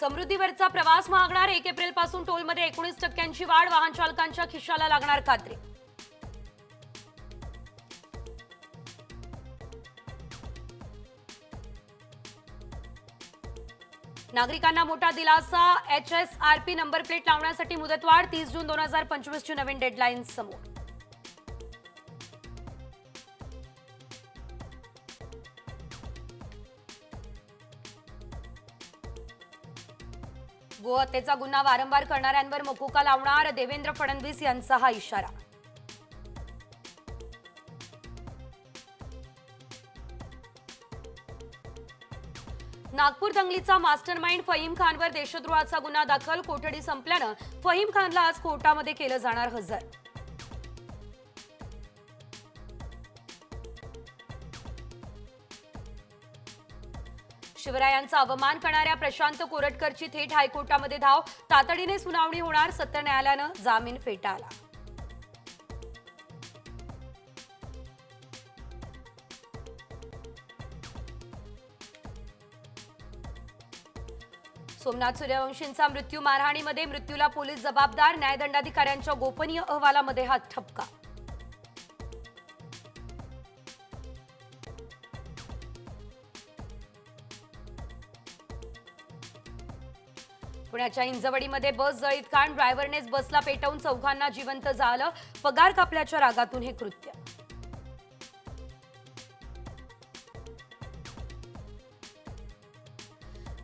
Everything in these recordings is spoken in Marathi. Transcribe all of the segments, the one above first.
समृद्धीवरचा प्रवास महागणार एक एप्रिलपासून टोलमध्ये एकोणीस टक्क्यांची वाढ वाहन चालकांच्या खिशाला लागणार खात्री. नागरिकांना मोठा दिलासा H S R P number plate लावण्यासाठी मुदतवाढ तीस जून दोन हजार पंचवीसची नवीन डेडलाईन समोर. गोहत्येचा गुन्हा वारंवार करणाऱ्यांवर मुकुका लावणार देवेंद्र फडणवीस यांचा हा इशारा. नागपूर दंगलीचा मास्टर माइंड फहीम खानवर देशद्रोहाचा गुन्हा दाखल कोठडी संपल्यानं फहीम खानला आज कोर्टामध्ये केलं जाणार हजर. शिवरायांचा अवमान करणाऱ्या प्रशांत कोरटकरची थेट हायकोर्टामध्ये धाव तातडीने सुनावणी होणार सत्र न्यायालयानं जामीन फेटाळला. सोमनाथ सूर्यवंशींचा मृत्यू मारहाणीमध्ये मृत्यूला पोलीस जबाबदार न्यायदंडाधिकाऱ्यांच्या गोपनीय अहवालामध्ये हा ठपका. पुण्याच्या इंजवडीमध्ये बस जळीत कांड. ड्रायव्हरनेच बसला पेटवून चौघांना जिवंत जाळलं पगार कापल्याच्या रागातून हे कृत्य.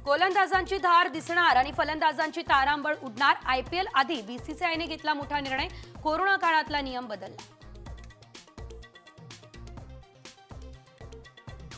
गोलंदाजांची धार दिसणार आणि फलंदाजांची तारांबळ उडणार. आयपीएल आधी बीसीसीआयने घेतला मोठा निर्णय. कोरोना काळातला नियम बदलला.